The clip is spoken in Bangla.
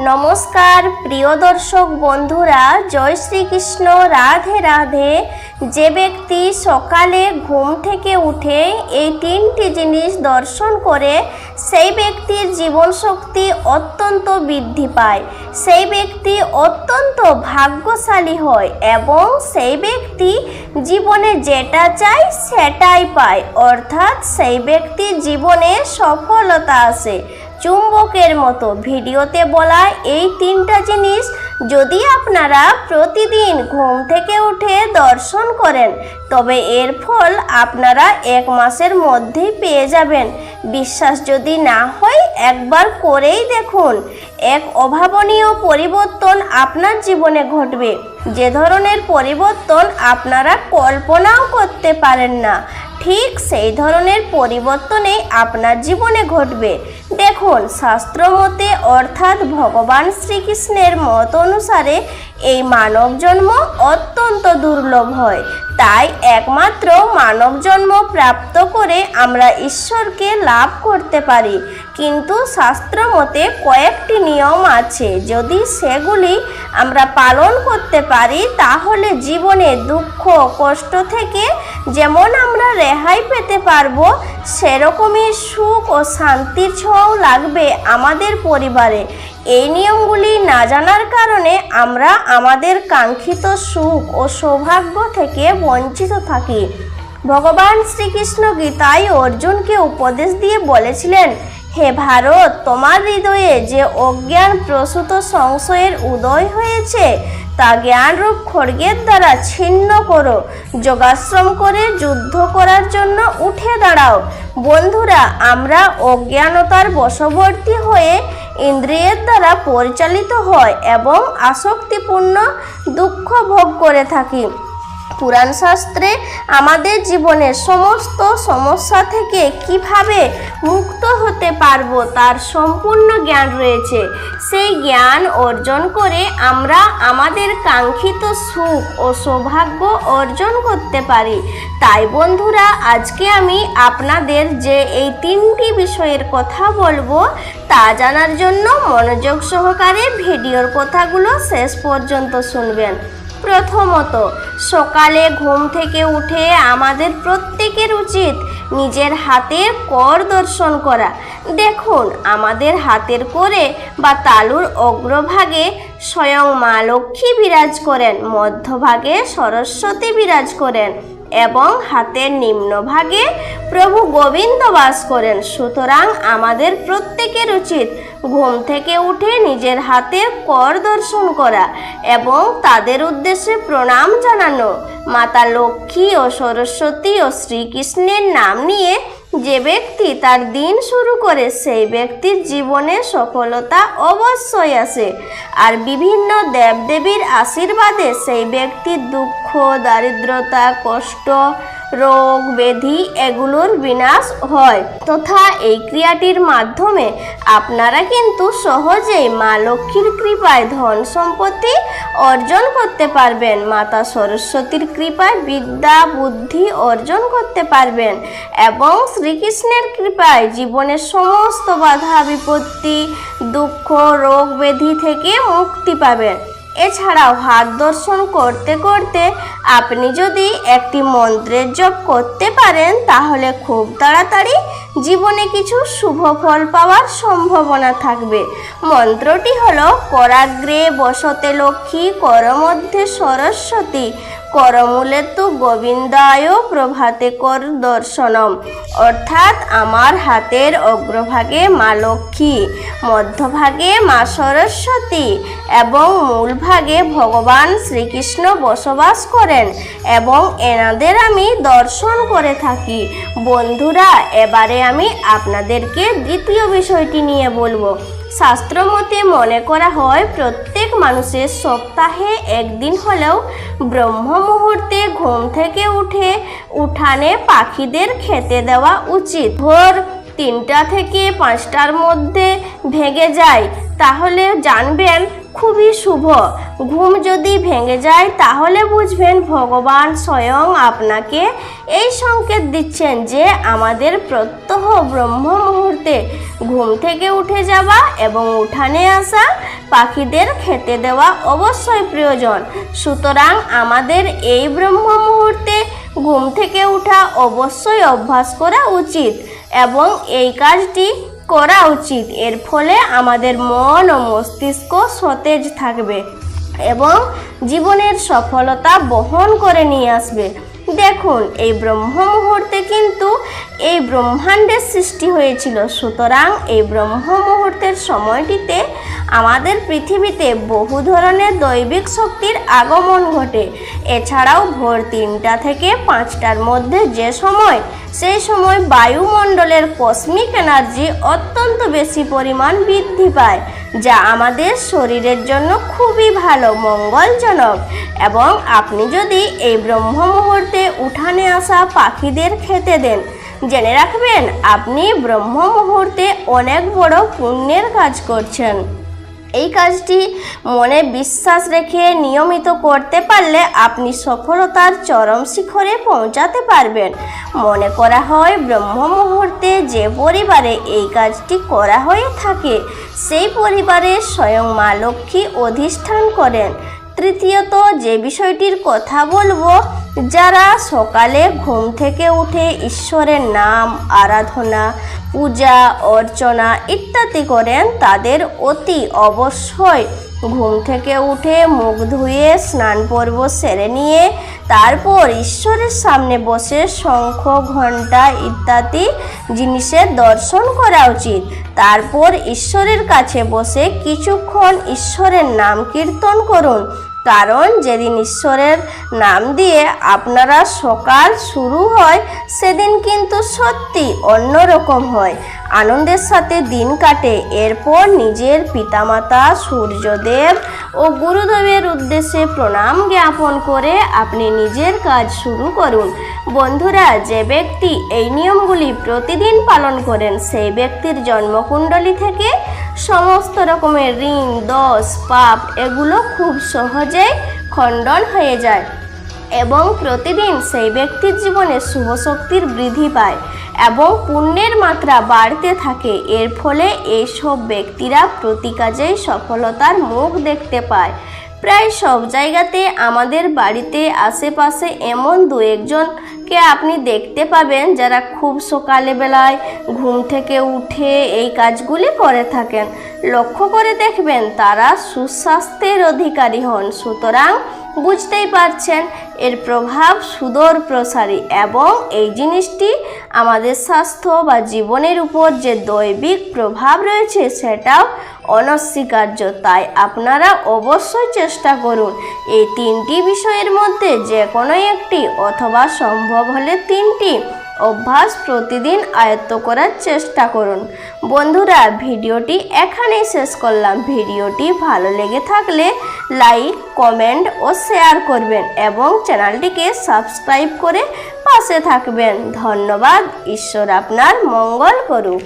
নমস্কার, প্রিয় দর্শক বন্ধুরা, জয় শ্রীকৃষ্ণ, রাধে রাধে। যে ব্যক্তি সকালে ঘুম থেকে উঠে এই তিনটি জিনিস দর্শন করে, সেই ব্যক্তির জীবন শক্তি অত্যন্ত বৃদ্ধি পায়। সেই ব্যক্তি অত্যন্ত ভাগ্যশালী হয় এবং সেই ব্যক্তি জীবনে যেটা চায়, সেটাই পায়। অর্থাৎ সেই ব্যক্তির জীবনে সফলতা আসে। চুম্বকের মতো ভিডিওতে বলা এই তিনটা জিনিস যদি আপনারা প্রতিদিন ঘুম থেকে উঠে দর্শন করেন, তবে এর ফল আপনারা এক মাসের মধ্যেই পেয়ে যাবেন। বিশ্বাস যদি না হয়, একবার করেই দেখুন। এক অভাবনীয় পরিবর্তন আপনার জীবনে ঘটবে। যে ধরনের পরিবর্তন আপনারা কল্পনাও করতে পারেন না। ঠিক সেই ধরনের পরিবর্তনই আপনার জীবনে ঘটবে। দেখুন শাস্ত্রমতে অর্থাৎ ভগবান শ্রীকৃষ্ণের মত অনুসারে এই মানব জন্ম অত্যন্ত দুর্লভ হয়। তাই একমাত্র মানব জন্ম প্রাপ্ত করে আমরা ঈশ্বরকে লাভ করতে পারি। কিন্তু শাস্ত্র মতে কয়েকটি নিয়ম আছে। যদি সেগুলি আমরা পালন করতে পারি, তাহলে জীবনে দুঃখ, কষ্ট থেকে যেমন আমরা রেহাই পেতে পারব, সেরকমই সুখ ও শান্তির ছোঁয়াও লাগবে আমাদের পরিবারে। এই নিয়মগুলি না জানার কারণে আমরা আমাদের কাঙ্ক্ষিত সুখ ও সৌভাগ্য থেকে বঞ্চিত থাকি। ভগবান শ্রীকৃষ্ণ গীতায় অর্জুনকে উপদেশ দিয়ে বলেছিলেন, হে ভারত, তোমার হৃদয়ে যে অজ্ঞান প্রসূত সংশয়ের উদয় হয়েছে, তা জ্ঞানরূপ খড়গের দ্বারা ছিন্ন করো। যোগাশ্রম করে যুদ্ধ করার জন্য উঠে দাঁড়াও। বন্ধুরা, আমরা অজ্ঞানতার বশবর্তী হয়ে ইন্দ্রিয়ের দ্বারা পরিচালিত হয় এবং আসক্তিপূর্ণ দুঃখ ভোগ করে থাকি। পুরাণ শাস্ত্রে আমাদের জীবনের সমস্ত সমস্যা থেকে কীভাবে মুক্ত হতে পারব তার সম্পূর্ণ জ্ঞান রয়েছে। সেই জ্ঞান অর্জন করে আমরা আমাদের কাঙ্ক্ষিত সুখ ও সৌভাগ্য অর্জন করতে পারি। তাই বন্ধুরা, আজকে আমি আপনাদের যে এই তিনটি বিষয়ের কথা বলব, তা জানার জন্য মনোযোগ সহকারে ভিডিওর কথাগুলো শেষ পর্যন্ত শুনবেন। প্রথমত, সকালে ঘুম থেকে উঠে আমাদের প্রত্যেকের উচিত নিজের হাতের কর দর্শন করা। দেখুন, আমাদের হাতের করে বা তালুর অগ্রভাগে স্বয়ং মা লক্ষ্মী বিরাজ করেন, মধ্যভাগে সরস্বতী বিরাজ করেন এবং হাতের নিম্নভাগে প্রভু গোবিন্দ বাস করেন। সুতরাং আমাদের প্রত্যেকের উচিত ঘুম থেকে উঠে নিজের হাতের কর দর্শন করা এবং তাদের উদ্দেশ্যে প্রণাম জানানো। মাতা লক্ষ্মী ও সরস্বতী ও শ্রীকৃষ্ণের নাম নিয়ে যে ব্যক্তি তার দিন শুরু করে, সেই ব্যক্তির জীবনে সফলতা অবশ্যই আসে আর বিভিন্ন দেবদেবীর আশীর্বাদে সেই ব্যক্তির দুঃখ, দারিদ্রতা, কষ্ট রোগ ব্যাধি এগুলোর বিনাশ হয়। তথা এই ক্রিয়াটির মাধ্যমে আপনারা কিন্তু সহজেই মা লক্ষ্মীর কৃপায় ধন সম্পত্তি অর্জন করতে পারবেন। মাতা সরস্বতীর কৃপায় বিদ্যা, বুদ্ধি অর্জন করতে পারবেন এবং শ্রীকৃষ্ণের কৃপায় জীবনের সমস্ত বাধা, বিপত্তি, দুঃখ, রোগ ব্যাধি থেকে মুক্তি পাবেন। এছাড়াও হাত দর্শন করতে করতে আপনি যদি একটি মন্ত্রের জপ করতে পারেন, তাহলে খুব তাড়াতাড়ি জীবনে কিছু শুভ ফল পাওয়ার সম্ভাবনা থাকবে। মন্ত্রটি হল করাগ্রে বসতে লক্ষ্মী, করমধ্যে সরস্বতী, করমূলে তু গোবিন্দায় প্রভাতে কর দর্শনম। অর্থাৎ, আমার হাতের অগ্রভাগে মা লক্ষ্মী, মধ্যভাগে মা সরস্বতী এবং মূলভাগে ভগবান শ্রীকৃষ্ণ বসবাস করেন এবং এনাদের আমি দর্শন করে থাকি। বন্ধুরা, এবারে আমি আপনাদেরকে দ্বিতীয় বিষয়টি নিয়ে বলব। শাস্ত্রমতে মনে করা হয়, প্রত্যেক মানুষের সপ্তাহে একদিন হলেও ব্রহ্ম মুহূর্তে ঘুম থেকে উঠে উঠানে পাখিদের খেতে দেওয়া উচিত। ভোর তিনটা থেকে পাঁচটার মধ্যে ভেঙে যায়, তাহলে জানবেন খুবই শুভ। ঘুম যদি ভেঙে যায়, তাহলে বুঝবেন ভগবান স্বয়ং আপনাকে এই সংকেত দিচ্ছেন যে আমাদের প্রত্যহ ব্রহ্ম মুহূর্তে ঘুম থেকে উঠে যাওয়া এবং উঠানে আসা পাখিদের খেতে দেওয়া অবশ্যই প্রয়োজন। সুতরাং আমাদের এই ব্রহ্ম মুহূর্তে ঘুম থেকে ওঠা অবশ্যই অভ্যাস করা উচিত এবং এই কাজটি করা উচিত। এর ফলে আমাদের মন ও মস্তিষ্ক সতেজ থাকবে। এবং জীবনের সফলতা বহন করে নিয়ে আসবে। দেখুন, এই ব্রহ্ম মুহূর্তে কিন্তু এই ব্রহ্মাণ্ডের সৃষ্টি হয়েছিল। সুতরাং এই ব্রহ্ম মুহূর্তের সময়টিতে আমাদের পৃথিবীতে বহু ধরনের দৈবিক শক্তির আগমন ঘটে। এছাড়াও ভোর তিনটা থেকে পাঁচটার মধ্যে যে সময়, সেই সময় বায়ুমণ্ডলের কসমিক এনার্জি অত্যন্ত বেশি পরিমাণ বৃদ্ধি পায়। যা আমাদের শরীরের জন্য খুবই ভালো, মঙ্গলজনক। এবং আপনি যদি এই ব্রহ্ম মুহূর্তে উঠানে আসা পাখিদের খেতে দেন, জেনে রাখবেন আপনি ব্রহ্ম মুহূর্তে অনেক বড় পুণ্যের কাজ করছেন। এই কাজটি মনে বিশ্বাস রেখে নিয়মিত করতে পারলে আপনি সফলতার চরম শিখরে পৌঁছাতে পারবেন। মনে করা হয় ব্রহ্ম মুহূর্তে যে পরিবারে এই কাজটি করা হয়ে থাকে, সেই পরিবারে স্বয়ং মা লক্ষ্মী অধিষ্ঠান করেন। তৃতীয়ত যে বিষয়টির কথা বলব যারা সকালে ঘুম থেকে উঠে ঈশ্বরের নাম, আরাধনা, পূজা, অর্চনা ইত্যাদি করেন, তাদের অতি অবশ্যই ঘুম থেকে উঠে মুখ ধুয়ে স্নান পর্ব সেরে নিয়ে তারপর ঈশ্বরের সামনে বসে শঙ্খ, ঘণ্টা ইত্যাদি জিনিসের দর্শন করা উচিত। তারপর ঈশ্বরের কাছে বসে কিছুক্ষণ ঈশ্বরের নাম কীর্তন করুন। কারণ যেদিন ঈশ্বরের নাম দিয়ে আপনারা সকাল শুরু হয়, সেদিন কিন্তু সত্যি অন্যরকম হয়। আনন্দের সাথে দিন কাটে, এরপর নিজের পিতামাতা, সূর্যদেব ও গুরুদেবের উদ্দেশ্যে প্রণাম জ্ঞাপন করে আপনি নিজের কাজ শুরু করুন। বন্ধুরা, যে ব্যক্তি এই নিয়মগুলি প্রতিদিন পালন করেন, সেই ব্যক্তির জন্মকুণ্ডলী থেকে সমস্ত রকমের ঋণ দোষ পাপ, এগুলো খুব সহজেই খণ্ডন হয়ে যায় এবং প্রতিদিন সেই ব্যক্তির জীবনে শুভ শক্তির বৃদ্ধি পায় এবং পুণ্যের মাত্রা বাড়তে থাকে। এর ফলে এইসব ব্যক্তিরা প্রতি কাজেই সফলতার মুখ দেখতে পায়। প্রায় সব জায়গাতে আমাদের বাড়িতে আশেপাশে এমন দু একজনকে আপনি দেখতে পাবেন যারা খুব সকালে বেলায় ঘুম থেকে উঠে এই কাজগুলি করে থাকেন। লক্ষ্য করে দেখবেন তারা সুস্বাস্থ্যের অধিকারী হন। সুতরাং বুঝতেই পারছেন, এর প্রভাব সুদূর প্রসারী এবং এই জিনিসটি আমাদের স্বাস্থ্য বা জীবনের উপর যে দৈবিক প্রভাব রয়েছে সেটাও অনস্বীকার্য। তাই আপনারা অবশ্যই চেষ্টা করুন এই তিনটি বিষয়ের মধ্যে যে কোনো একটি অথবা সম্ভব হলে তিনটি অভ্যাস প্রতিদিন আয়ত্ত করার চেষ্টা করুন। বন্ধুরা, ভিডিওটি এখানেই শেষ করলাম। ভিডিওটি ভালো লেগে থাকলে লাইক, কমেন্ট ও শেয়ার করবেন এবং চ্যানেলটিকে সাবস্ক্রাইব করে পাশে থাকবেন। ধন্যবাদ। ঈশ্বর আপনার মঙ্গল করুক।